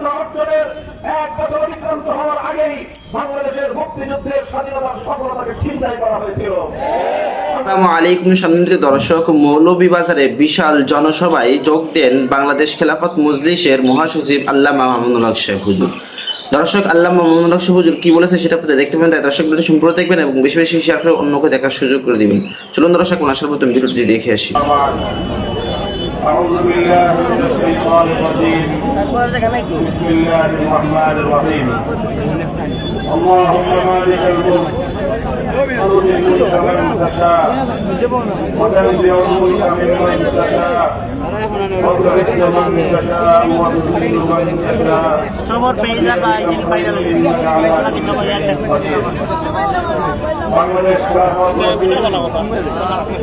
স্বাধীনতা অর্জনের এক বছর অতিক্রান্ত হওয়ার আগেই বাংলাদেশের মুক্তিযুদ্ধের স্বাধীনতার সফলতাকে ছিনতাই করা হয়েছিল। আসসালামু আলাইকুম সম্মানিত দর্শক মৌলভীবাজারে বিশাল জনসভায় যোগ দেন বাংলাদেশ খেলাফত মজলিসের মহাসচিব আল্লামা হক শেখ হুজুর। দর্শক আল্লাহ মামুনুল হক হুজুর কি বলেছে সেটা আপনারা দেখতে পাবেন তাই দর্শক ভিডিও সম্পূর্ণ দেখবেন এবং বেশি বেশি শেয়ার করে অন্যকে দেখার সুযোগ করে দিবেন। চলুন দর্শক আসার প্রথম ভিডিওটি দেখে আসি। أعوذ بالله من الشيطان الرجيم بسم الله الرحمن الرحيم اللهم مالك الملك تؤتي الملك من تشاء وتنزع الملك ممن تشاء وتعز من تشاء وتذل من تشاء সবর পেয়ে যাবা আইডিল পাইরা সোনালি সবাই একটা বাংলাদেশ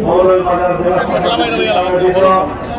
মৌলভীবাজার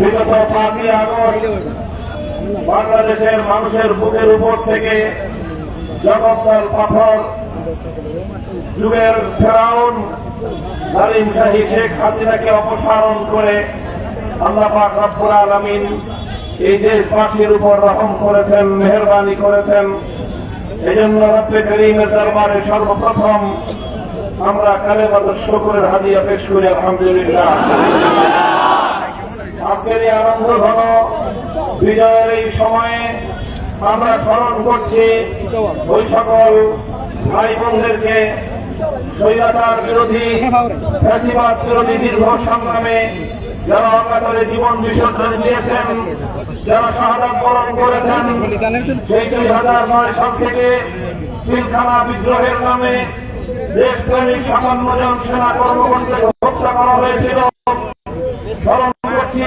বিগত পাঁচই আগস্ট বাংলাদেশের মানুষের বুকের উপর থেকে জগদ্দল পাথর, যুগের ফেরাউন, জালিম শাহী শেখ হাসিনাকে অপসারণ করে আল্লাহ পাক রব্বুল আলামিন এই দেশবাসীর উপর রহম করেছেন, মেহরবানি করেছেন। এই জন্য রব্বে করিমের দরবারে সর্বপ্রথম আমরা কালেমাত শুকুরের হাদিয়া পেশ করি, আলহামদুলিল্লাহ। আজকের এই আনন্দ ঘন বিজয়ের এই সময়ে আমরা স্মরণ করছি ওই সকল ভাই বোনদেরকে স্বৈরাচার বিরোধী, ফ্যাসিবাদ বিরোধী দীর্ঘ সংগ্রামে যারা অকাতরে জীবন বিসর্জন দিয়েছেন, যারা শাহাদাত বরণ করেছেন, সেই দুই হাজার নয় সাল থেকে পিলখানা বিদ্রোহের নামে দেশপ্রেমিক সামান্য জন সেনা কর্মকর্তাকে হত্যা করা হয়েছিল।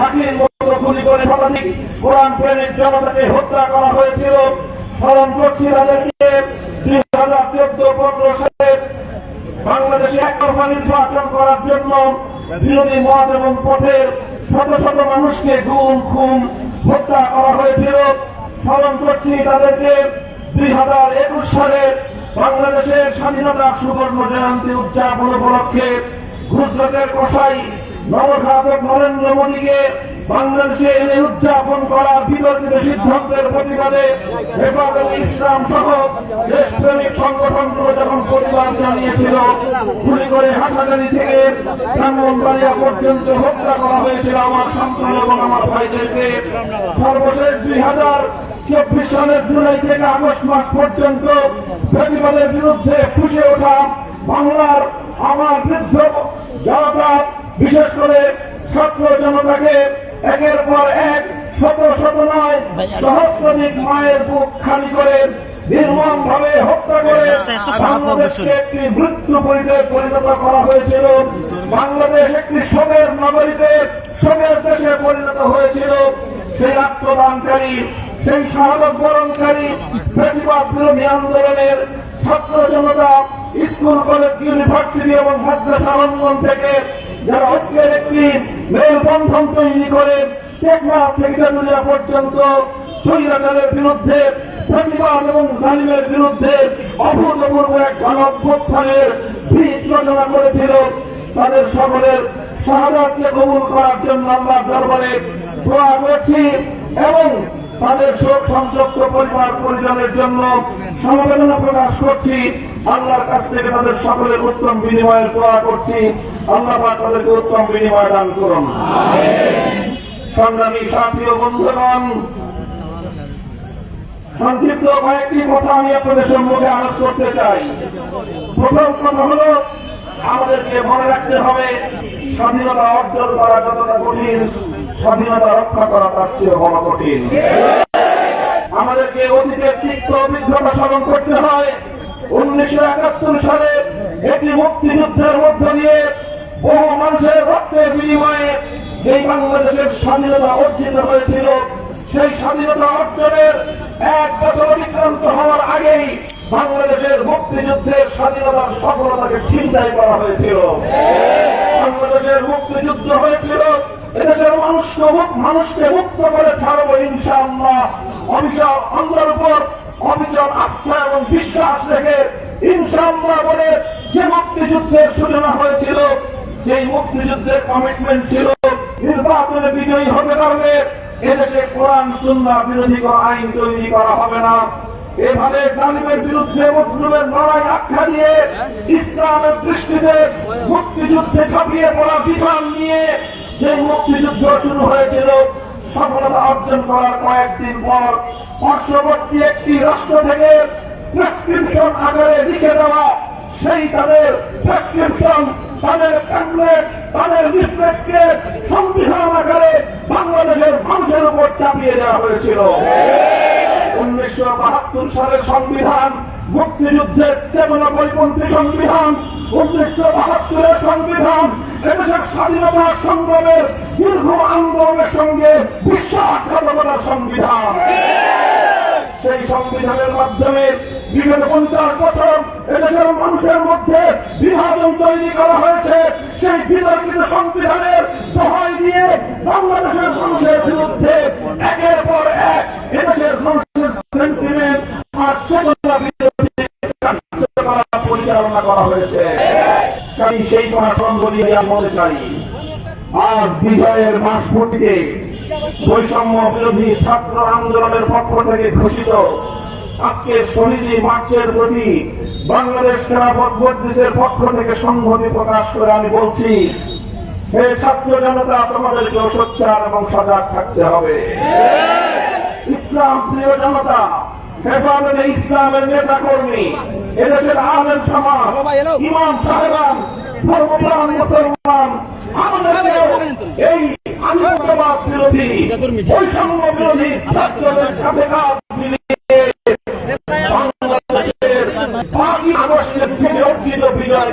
মতো গুলি করে শতাধিক কোরআন প্রেরিক জনতাকে হত্যা করা হয়েছিল। স্মরণ করছি তাদেরকে দুই হাজার চোদ্দ, পনেরো সালে বাংলাদেশে একতরফা নির্বাচন করার জন্য বিরোধী মত এবং পথের শত শত মানুষকে গুম, খুন, হত্যা করা হয়েছিল। স্মরণ করছি তাদেরকে। দুই হাজার একুশ সালে বাংলাদেশের স্বাধীনতা সুবর্ণ জয়ন্তী উদযাপন উপলক্ষে গুজরাটের কষাই নবঘাতক নরেন্দ্র মোদীকে বাংলাদেশে এনে উদযাপন করার বিতর্কিত সিদ্ধান্তের প্রতিবাদে হেফাজত ইসলাম সহ দেশপ্রেমিক সংগঠনগুলো যখন প্রতিবাদ জানিয়েছিল, গুলি করে হাটাগাড়ি থেকে ব্রাহ্মণবাড়িয়া পর্যন্ত হত্যা করা হয়েছিল আমার সন্তান এবং আমার ভাইদেরকে। সর্বশেষ দুই হাজার চব্বিশ সালের জুলাই থেকে আগস্ট মাস পর্যন্ত ফেসিবাদের বিরুদ্ধে ফুসে ওঠা বাংলার আমার বৃদ্ধ জনতা বিশেষ করে ছাত্র জনতাকে একের পর এক শত শত নয় সহস্রাধিক মায়ের বুক খালি করে নির্মম ভাবে হত্যা করে বাংলাদেশকে একটি মৃত্যু পরিচয় পরিণত করা হয়েছিল। বাংলাদেশ একটি শোকের নগরীতে শোকের দেশে পরিণত হয়েছিল। সেই আত্মদানকারী সেই শাহাদত বরণকারী বেশিরভাগ বিরোধী আন্দোলনের ছাত্র জনতা স্কুল কলেজ ইউনিভার্সিটি এবং মাদ্রাসা অঙ্গন থেকে যারা ঐক্যের একটি মেলবন্ধন তৈরি করে পর্যন্ত স্বৈরাচারের বিরুদ্ধে ফেসিবাদ এবং জালিমের বিরুদ্ধে অভূতপূর্ব এক গণঅভ্যুত্থানের ভিত রচনা করেছিল তাদের সকলের শাহাদাতকে কবুল করার জন্য আমরা দরবারে দোয়া করছি এবং তাদের শোক সংযুক্ত পরিবার পরিজনের জন্য সমবেদনা প্রকাশ করছি। আল্লাহর কাছ থেকে তাদের সকলের উত্তম বিনিময়ের দোয়া করছি। আল্লাহ তাদেরকে উত্তম বিনিময় দান করুন। সংগ্রামী সাথী ও বন্ধুগণ, সংক্ষিপ্ত কয়েকটি কথা আমি আপনাদের সম্মুখে আলোচ করতে চাই। প্রথম কথা হলো, আমাদেরকে মনে রাখতে হবে, স্বাধীনতা অর্জন করা যতটা কঠিন, স্বাধীনতা রক্ষা করা তার চেয়ে বড় কঠিন। আমাদেরকে অতীতের তিক্ত অভিজ্ঞতা স্মরণ করতে হয়। উনিশশো একাত্তর সালে একটি মুক্তিযুদ্ধের মধ্য দিয়ে বহু মানুষের রক্তের বিনিময়ে যেই বাংলাদেশের স্বাধীনতা অর্জিত হয়েছিল, সেই স্বাধীনতা অর্জনের এক বছর অতিক্রান্ত হওয়ার আগেই বাংলাদেশের মুক্তিযুদ্ধের স্বাধীনতার সফলতাকে চিন্তাই করা হয়েছিল। বাংলাদেশের মুক্তিযুদ্ধ হয়েছিল, এদেশের মানুষকে মানুষকে মুক্ত করে ছাড়বো ইনশাআল্লাহ। অবিচল আল্লাহর উপর অবিচল আস্থা এবং বিশ্বাস রেখে ইনশাআল্লাহ বলে যে মুক্তিযুদ্ধের সূচনা হয়েছিল, সেই মুক্তিযুদ্ধের কমিটমেন্ট ছিল নির্বাচনে বিজয়ী হতে পারলে এদেশে কোরআন সুন্না বিরোধী কোন আইন তৈরি করা হবে না। এভাবে জালিমের বিরুদ্ধে মুসলিমের লড়াই আখ্যা দিয়ে ইসলামের দৃষ্টিতে মুক্তিযুদ্ধে ঝাঁপিয়ে পড়া বিধান নিয়ে যে মুক্তিযুদ্ধ শুরু হয়েছিল সফলতা অর্জন করার কয়েকদিন পর পার্শ্ববর্তী একটি রাষ্ট্র থেকে প্রেসক্রিপশন আকারে লিখে দেওয়া, সেই তাদের প্রেসক্রিপশন তাদের প্যামলেট তাদের লিফলেটকে সংবিধান আকারে বাংলাদেশের মানুষের উপর চাপিয়ে দেওয়া হয়েছিল। উনিশশো বাহাত্তর সালের সংবিধান, মুক্তিযুদ্ধের চেতনা পরিপন্থী সংবিধান উনিশশো বাহাত্তরের সংবিধান, এদেশের স্বাধীনতা সংগ্রামের দীর্ঘ আন্দোলনের সঙ্গে বিশ্বাসঘাতকতার সংবিধান। সেই সংবিধানের মাধ্যমে বিগত পঞ্চাশ বছর এদেশের মানুষের মধ্যে বিভাজন তৈরি করা হয়েছে। সেই বিতর্কিত সংবিধানের সেই ভাষণগুলি বলতে চাই আজ বিজয়ের মাস পূর্তিতে বৈষম্য বিরোধী ছাত্র আন্দোলনের পক্ষ থেকে ঘোষিত আজকে শহীদী মার্চের প্রতি বাংলাদেশ খেলাফত মজলিসের পক্ষ থেকে সংহতি প্রকাশ করে আমি বলছি হে ছাত্র জনতা তোমাদেরকেও সোচ্চার এবং সজাগ থাকতে হবে। ইসলাম প্রিয় জনতা হেফাজতে ইসলামের নেতা কর্মী এদেশের আলেম সমাজ ইমাম সাহেবান ধর্মপ্রাণ মুসলমান, আমাদেরকে এই আনন্দবাদ বিরোধী, বৈষম্য বিরোধী, ছাত্রদের সাথে কাজ মিলিয়ে বাংলাদেশের পাঁচই আগস্টের থেকে অর্জিত বিজয়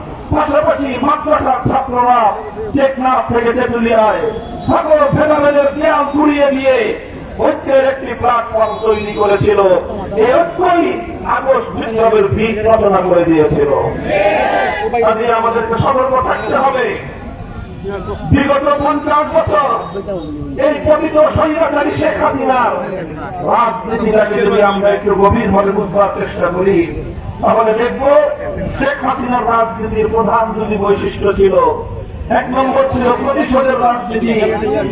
পাশাপাশি মাদ্রাসার ছাত্ররা টেকনাফ থেকে তেতুলিয়ায় সকল ভেদাভেদের দেয়াল গুড়িয়ে দিয়ে ঐক্যের একটি প্ল্যাটফর্ম তৈরি করেছিল। এই ঐক্যই আগস্ট বিপ্লবের বীজ রচনা করে দিয়েছিল। কাজে আমাদেরকে সতর্ক থাকতে হবে। বিগত পঞ্চাশ বছর এই পতিত স্বৈরাচারী শেখ হাসিনার রাজনীতিটাকে যদি আমরা একটু গভীরভাবে বুঝবার চেষ্টা করি তাহলে দেখব শেখ হাসিনার রাজনীতির প্রধান দুটি বৈশিষ্ট্য ছিল, এক নম্বর ছিল প্রতিশোধের রাজনীতি,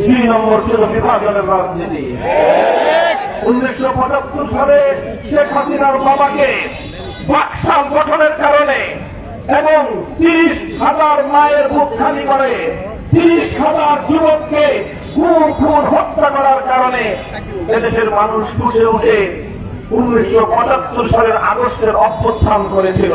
দুই নম্বর ছিল বিভাজনের রাজনীতি। উনিশশো পঁচাত্তর সালে শেখ হাসিনার বাবাকে বাকশাল গঠনের কারণে এবং তিরিশ হাজার মায়ের বুক খালি করে তিরিশ হাজার যুবককে খুন খুন, হত্যা করার কারণে এদেশের মানুষ ফুটে উঠে উনিশশো পঁচাত্তর সালের আগস্টের অভ্যুত্থান করেছিল।